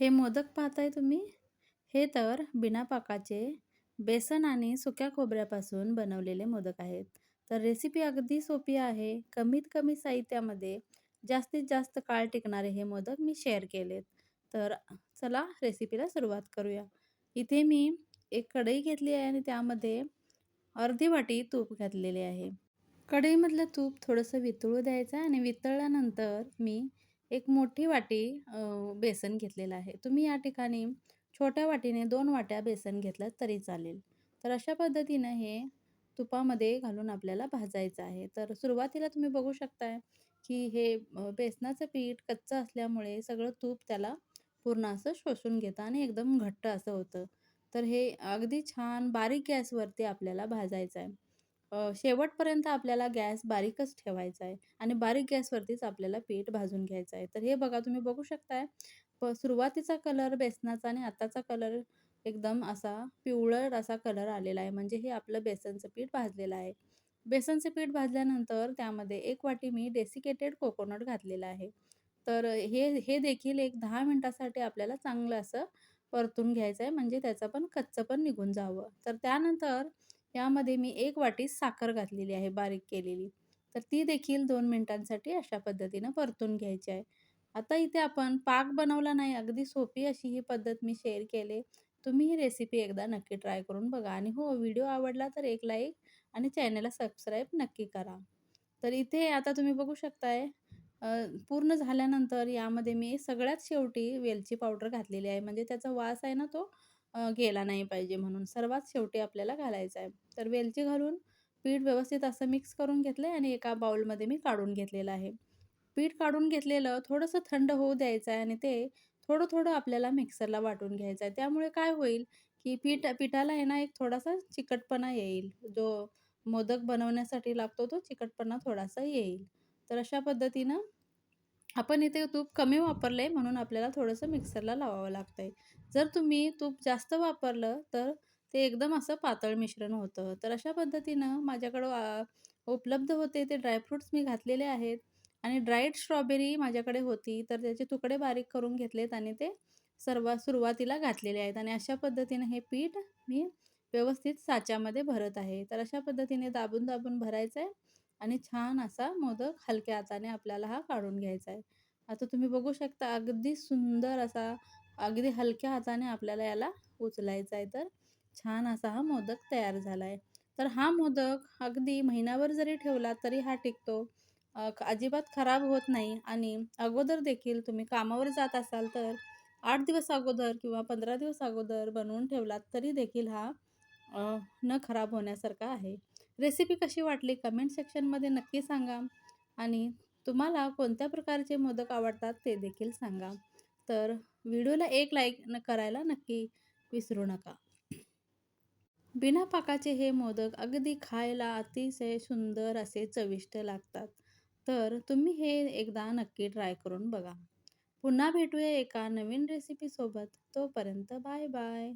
हे मोदक पाहताय तुम्ही? हे तर बिना पाकाचे बेसन आणि सुक्या खोबऱ्यापासून बनवलेले मोदक आहेत. तर रेसिपी अगदी सोपी आहे. कमीत कमी साहित्यामध्ये जास्तीत जास्त काळ टिकणारे हे मोदक मी शेअर केलेत. तर चला रेसिपीला सुरुवात करूया. इथे मी एक कढई घेतली आहे आणि त्यामध्ये अर्धी वाटी तूप घातलेले आहे. कढईमधलं तूप थोडंसं वितळू द्यायचं आणि वितळल्यानंतर मी एक मोठी वाटी बेसन घेतलेलं आहे. तुम्ही या ठिकाणी छोट्या वाटीने दोन वाट्या बेसन घेतलं तरी चालेल. तर अशा पद्धतीनं हे तुपामध्ये घालून आपल्याला भाजायचं आहे. तर सुरुवातीला तुम्ही बघू शकताय, की हे बेसनाचं पीठ कच्चं असल्यामुळे सगळं तूप त्याला पूर्ण असं शोषून घेतं आणि एकदम घट्ट असं होतं. तर हे अगदी छान बारीक गॅसवरती आपल्याला भाजायचं आहे. शेवटपर्यंत आपल्याला गॅस बारीकच ठेवायचा आहे आणि बारीक गॅसवरतीच आपल्याला पीठ भाजून घ्यायचं आहे. तर हे बघा तुम्ही बघू शकताय प सुरुवातीचा कलर बेसनाचा आणि आताचा कलर एकदम असा पिवळट असा कलर आलेला आहे. म्हणजे हे आपलं बेसनचं पीठ भाजलेलं आहे. बेसनचं पीठ भाजल्यानंतर त्यामध्ये एक वाटी मी डेसिकेटेड कोकोनट घातलेलं आहे. तर हे हे देखील एक दहा मिनटासाठी आपल्याला चांगलं असं परतून घ्यायचं आहे. म्हणजे त्याचं पण कच्चंपण निघून जावं. तर त्यानंतर यामध्ये मी एक वाटी साखर घातलेली आहे बारीक केलेली. तर ती देखील दोन मिनिटांसाठी अशा पद्धतीनं परतून घ्यायची आहे. आता इथे आपण पाक बनवला नाही. अगदी सोपी अशी ही पद्धत मी शेअर केले तुम्ही ही रेसिपी एकदा नक्की ट्राय करून बघा आणि हो व्हिडिओ आवडला तर एक लाईक आणि चॅनलला सबस्क्राईब नक्की करा. तर इथे आता तुम्ही बघू शकताय पूर्ण झाल्यानंतर यामध्ये मी सगळ्यात शेवटी वेलची पावडर घातलेली आहे. म्हणजे त्याचा वास आहे ना तो गेला नाही पाहिजे म्हणून सर्वात शेवटी आपल्याला घालायचा आहे. तर वेलची घालून पीठ व्यवस्थित असं मिक्स करून घेतलं आहे आणि एका बाउलमध्ये मी काढून घेतलेलं आहे. पीठ काढून घेतलेलं थोडंसं थंड होऊ द्यायचं आहे आणि ते थोडं-थोडं आपल्याला मिक्सरला वाटून घ्यायचं आहे. त्यामुळे काय होईल, की पीठ पिठाला आहे ना एक थोडासा चिकटपणा येईल. जो मोदक बनवण्यासाठी लागतो तो चिकटपणा थोडासा येईल. तर अशा पद्धतीनं आपण इथे तूप कमी वापरलं आहे म्हणून आपल्याला थोडंसं मिक्सरला लावावं लागतं आहे जर तुम्ही तूप जास्त वापरलं तर ते एकदम असं पातळ मिश्रण होतं. तर अशा पद्धतीनं माझ्याकडं उपलब्ध होते ते ड्रायफ्रुट्स मी घातलेले आहेत आणि ड्राईड स्ट्रॉबेरी माझ्याकडे होती. तर त्याचे तुकडे बारीक करून घेतलेत आणि ते सर्वात सुरुवातीला घातलेले आहेत आणि अशा पद्धतीनं हे पीठ मी व्यवस्थित साच्यामध्ये भरत आहे. तर अशा पद्धतीने दाबून-दाबून भरायचं आहे आणि छान असा मोदक हलक्या हाताने आपल्याला हा काढून घ्यायचा आहे. आता तुम्ही बघू शकता अगदी सुंदर असा, अगदी हलक्या हाताने आपल्याला याला उचलायचा आहे. तर छान असा हा मोदक तयार झाला आहे. तर हा मोदक अगदी महिनाभर जरी ठेवला तरी हा टिकतो. अजिबात खराब होत नाही आणि अगोदर देखील तुम्ही कामावर जात असाल तर आठ दिवस अगोदर किंवा 15 दिवस अगोदर बनवून ठेवलात तरी देखील हा न खराब होण्यासारखा आहे. रेसिपी कशी वाटली कमेंट सेक्शनमध्ये नक्की सांगा आणि तुम्हाला कोणत्या प्रकारचे मोदक आवडतात ते देखील सांगा. तर व्हिडिओला एक लाईक न करायला नक्की विसरू नका. बिना पाकाचे हे मोदक अगदी खायला अतिशय सुंदर असे चविष्ट लागतात. तर तुम्ही हे एकदा नक्की ट्राय करून बघा. पुन्हा भेटूया एका नवीन रेसिपीसोबत. तोपर्यंत बाय बाय.